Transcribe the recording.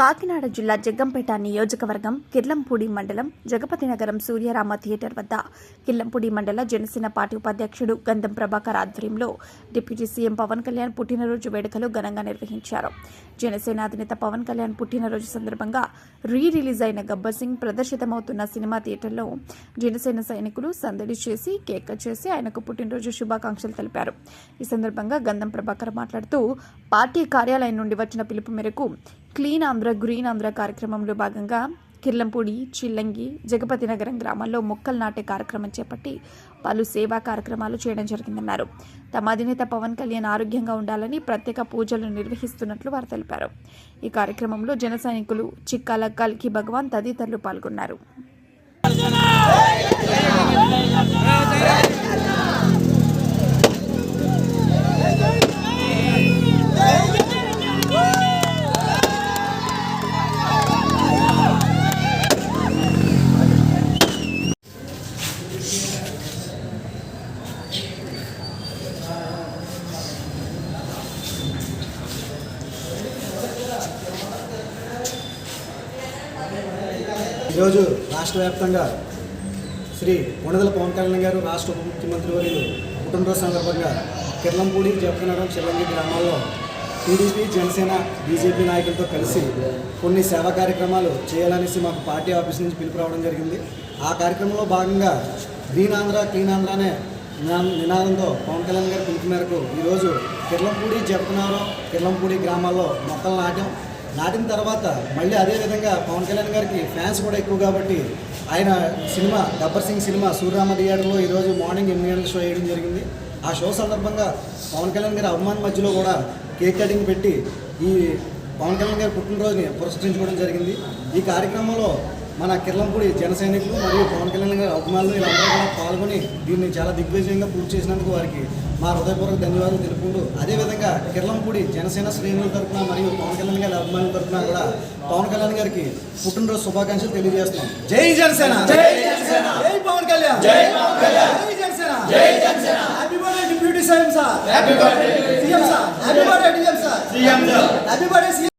కాకినాడ జిల్లా జగ్గంపేట నియోజకవర్గం కిర్లంపూడి మండలం జగపతి నగరం సూర్యరామ థియేటర్ వద్ద కిర్లంపూడి మండల జనసేన పార్టీ ఉపాధ్యక్షుడు గంధం ప్రభాకర్ ఆధ్వర్యంలో డిప్యూటీ సీఎం పవన్ కళ్యాణ్ పుట్టినరోజు వేడుకలు ఘనంగా నిర్వహించారు. జనసేన అధినేత పవన్ కళ్యాణ్ పుట్టినరోజు సందర్భంగా రీ రిలీజ్ అయిన గబ్బర్ సింగ్ ప్రదర్శితమవుతున్న సినిమా థియేటర్లో జనసేన సైనికులు సందడి చేసి కేక్ కట్ చేసి ఆయనకు పుట్టినరోజు శుభాకాంక్షలు తెలిపారు. ఈ సందర్భంగా గంధం ప్రభాకర్ మాట్లాడుతూ పార్టీ కార్యాలయం నుండి వచ్చిన పిలుపు మేరకు క్లీన్ ఆంధ్ర గ్రీన్ ఆంధ్ర కార్యక్రమంలో భాగంగా కిర్లంపూడి చిల్లంగి జగపతి నగరం గ్రామాల్లో మొక్కలు నాటే కార్యక్రమం చేపట్టి పలు సేవా కార్యక్రమాలు చేయడం జరిగిందన్నారు. తమ అధినేత పవన్ కళ్యాణ్ ఆరోగ్యంగా ఉండాలని ప్రత్యేక పూజలు నిర్వహిస్తున్నట్లు వారు తెలిపారు. ఈ కార్యక్రమంలో జన సైనికులు చిక్కాల కల్కి భగవాన్ తదితరులు పాల్గొన్నారు. ఈరోజు రాష్ట్ర వ్యాప్తంగా శ్రీ కొణదల పవన్ కళ్యాణ్ గారు రాష్ట్ర ఉప ముఖ్యమంత్రి వర్యులు పుట్టినరోజు సందర్భంగా కిర్లంపూడి జపనగరం చిల్లంగి గ్రామాల్లో టీడీపీ జనసేన బీజేపీ నాయకులతో కలిసి కొన్ని సేవా కార్యక్రమాలు చేయాలనేసి మాకు పార్టీ ఆఫీస్ నుంచి పిలుపు రావడం జరిగింది. ఆ కార్యక్రమంలో భాగంగా గ్రీన్ ఆంధ్ర క్లీన్ ఆంధ్ర అనే నినాదంతో పవన్ కళ్యాణ్ గారి పిలుపు మేరకు ఈరోజు కిర్లంపూడి జపనగరం కిర్లంపూడి గ్రామాల్లో మొక్కలు నాటాం. నాటిన తర్వాత మళ్ళీ అదే విధంగా పవన్ కళ్యాణ్ గారికి ఫ్యాన్స్ కూడా ఎక్కువ కాబట్టి ఆయన సినిమా గబ్బర్ సింగ్ సినిమా సూర్యరామ థియేటర్లో ఈరోజు మార్నింగ్ ఎనిమిది గంటల షో వేయడం జరిగింది. ఆ షో సందర్భంగా పవన్ కళ్యాణ్ గారి అభిమాన్ మధ్యలో కూడా కేక్ కటింగ్ పెట్టి ఈ పవన్ కళ్యాణ్ గారి పుట్టినరోజుని పురస్కరించుకోవడం జరిగింది. ఈ కార్యక్రమంలో మన కిర్లంపూడి జన సైనికులు మరియు పవన్ కళ్యాణ్ గారి అభిమానులు వీళ్ళందరూ కూడా పాల్గొని దీన్ని చాలా దిగ్విజయంగా పూర్తి చేసినందుకు వారికి మా హృదయపూర్వక ధన్యవాదాలు తెలుపుకుంటూ అదేవిధంగా కిర్లంపూడి జనసేన శ్రేణుల తరఫున మరియు పవన్ కళ్యాణ్ గారి అభిమానుల తరఫున కూడా పవన్ కళ్యాణ్ గారికి పుట్టినరోజు శుభాకాంక్షలు తెలియజేస్తున్నాం. జై జనసేన! జై జనసేన! జై పవన్ కళ్యాణ్! జై పవన్ కళ్యాణ్! జై జనసేన! జై Janasena! Happy birthday deputy CM sir happy birthday CM sir happy birthday DM sir CM sir happy birthday